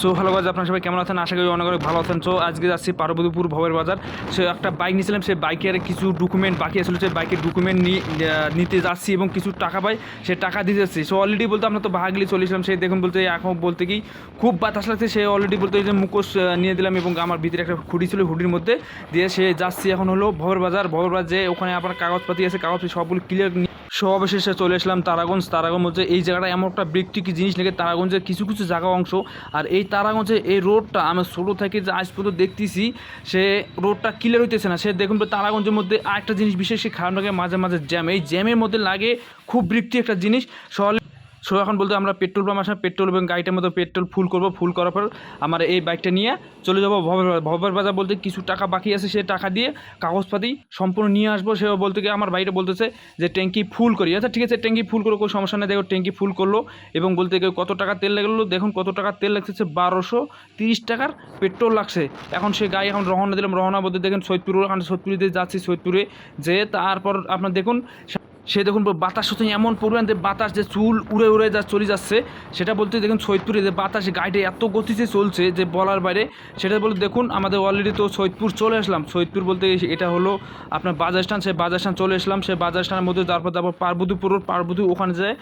So hello গাছ আপনার সবাই কেমন আছেন? আশা করি অনেক অনেক ভালো আছেন। সো আজকে যাচ্ছি পার্বতীপুর ভবের বাজার। সে একটা বাইক নিয়েছিলাম, সেই বাইকের কিছু ডকুমেন্ট বাকি আসলে সেই বাইকের ডকুমেন্ট নিতে যাচ্ছি এবং কিছু টাকা পাই, সে টাকা দিতে যাচ্ছি। সো অলরেডি বলতে আমরা তো বাহাগলি চলেছিলাম সেই দেখুন বলতে এখন বলতে কি খুব বাতাস লাগছে, সে অলরেডি বলতে যে মুখোশ নিয়ে দিলাম এবং আমার ভিতরে একটা হুডি ছিল হুডির মধ্যে দিয়ে সে যাচ্ছি। এখন হলো ভবের বাজার। ভবের বাজার যে ওখানে আপনার কাগজপাতি আছে, কাগজপাতি সবগুলো ক্লিয়ার সব অবশেষে চলে আসলাম তারাগঞ্জ। তারাগঞ্জ মধ্যে এই জায়গাটা এমন একটা ব্যক্তিকে জিনিস নাকি? তারাগঞ্জের কিছু কিছু জায়গা অংশ। আর এই তারাগঞ্জের এই রোডটা আমি ছোটো থেকে যে আজ পর্যন্ত দেখতেছি, সে রোডটা ক্লিয়ার হইতেছে না। সে দেখুন তারাগঞ্জের মধ্যে আরেকটা জিনিস বিশেষ খারাপ লাগে মাঝে মাঝে জ্যাম। এই জ্যামের মধ্যে লাগে খুব বৃত্তি একটা জিনিস। সহলে সো এখন বলতে আমরা পেট্রোল পাম্প আসলে পেট্রোল এবং গাড়িটার মতো পেট্রোল ফুল করব ফুল করার পর আমার এই বাইকটা নিয়ে চলে যাব ভবের বাজার। বলতে কিছু টাকা বাকি আছে সে টাকা দিয়ে কাগজপাতি সম্পূর্ণ নিয়ে আসব। সে বলতে গিয়ে আমার বাইরে বলতেছে যে, ট্যাঙ্কি ফুল করি। আচ্ছা ঠিক আছে, ট্যাঙ্কি ফুল করো, কোনো সমস্যা নেই। দেখো, ট্যাঙ্কি ফুল করল এবং বলতে গিয়ে কত টাকা তেল লাগল? দেখুন কত টাকা তেল লাগতেছে। বারোশো তিরিশ টাকার পেট্রোল লাগছে। এখন সে গাড়ি এখন রহনা দিলাম। রহনা বলতে দেখেন সৈয়দপুর এখন সৈয়দপুরে যাচ্ছি সৈয়দপুরে। যে তারপর আপনার দেখুন সে দেখুন বাতাস হচ্ছে এমন পরিমাণ যে বাতাস যে চুল উড়ে উড়ে যা চলে যাচ্ছে, সেটা বলতে দেখুন সৈয়দপুরে যে বাতাস গাড়িটা এত গতিতে চলছে যে বলার বাইরে, সেটা বলতে দেখুন আমাদের অলরেডি তো সৈয়দপুর চলে আসলাম। সৈয়দপুর বলতে এটা হলো আপনার বাজার স্ট্যান্ড সেই বাজার স্ট্যান্ড চলে আসলাম। সেই বাজার স্ট্যান্ডের মধ্যে তারপর তারপর পার্বতীপুর, পার্বতী ওখানে যায়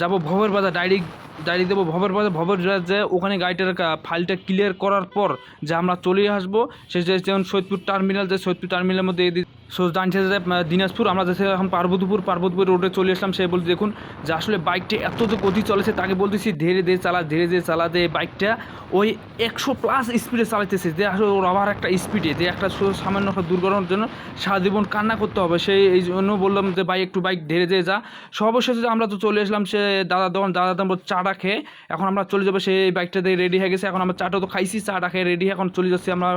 যাব ভবের বাজার ডাইরেক্ট ডাইরেক্ট দেবো ভবের বাজার, ভবের যায় ওখানে গাড়িটার ফাইলটা ক্লিয়ার করার পর যে আমরা চলে আসব। সে যেমন সৈয়দপুর টার্মিনাল যে সৈয়দপুর টার্মিনালের মধ্যে সো জানছে যে দিনাজপুর, আমরা যাচ্ছি এখন পার্বতীপুর পার্বতীপুর রোডে চলে আসলাম, সে বলতে দেখুন, যে আসলে বাইকটা এত যে গতি চলেছে, তাকে বলতেছি, ধীরে ধীরে চালা, ধীরে ধীরে চালা যে বাইকটা ওই একশো প্লাস স্পিডে চালাইতেছে, যে আসলে ওর আবার একটা স্পিডে যে একটা সামান্য একটা দুর্ঘটনার জন্য সারা জীবন কান্না করতে হবে। সেই, এই জন্য বললাম যে, ভাই, একটু বাইক ধীরে ধীরে যা। সর্বশেষে আমরা তো চলে আসলাম, সে দাদা দোকান দাদা দাম চাটা খেয়ে, এখন আমরা চলে যাব সেই বাইকটা দিয়ে রেডি হয়ে গেছে। এখন আমরা চাটা তো খাইছি, চাটা খেয়ে রেডি এখন চলে যাচ্ছি আমরা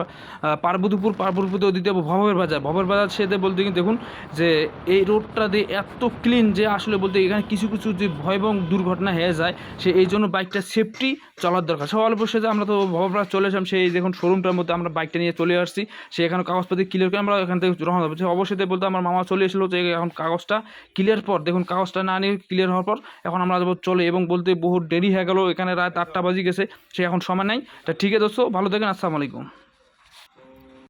পার্বতীপুর পার্বতীপুর দিতে যাব ভবের বাজার। ভবের বাজার সেতে বলতে কিন্তু দেখুন যে এই রোডটা দিয়ে এত ক্লিন যে আসলে বলতে এখানে কিছু কিছু যে ভয়াবহ দুর্ঘটনা হয়ে যায়, সে এই জন্য বাইকটা সেফটি চলার দরকার। সব অল্প সাথে আমরা তো ভবরা চলে আসলাম সেই দেখুন শোরুমটার মধ্যে আমরা বাইকটা নিয়ে চলে আসছি। সে এখানে কাগজপাতি ক্লিয়ার করে আমরা এখান থেকে রওনা সে অবশ্যই বলতে আমার মামা চলে এসেছিল যে এখন কাগজটা ক্লিয়ার পর, দেখুন কাগজটা না নিয়ে ক্লিয়ার হওয়ার পর এখন আমরা যাব চলে। এবং বলতে বহু দেরি হয়ে গেল, এখানে রাত আটটা বাজে গেছে, সে এখন সময় নাই। তা ঠিক আছে দোস্ত, ভালো থাকেন, আসসালামু আলাইকুম।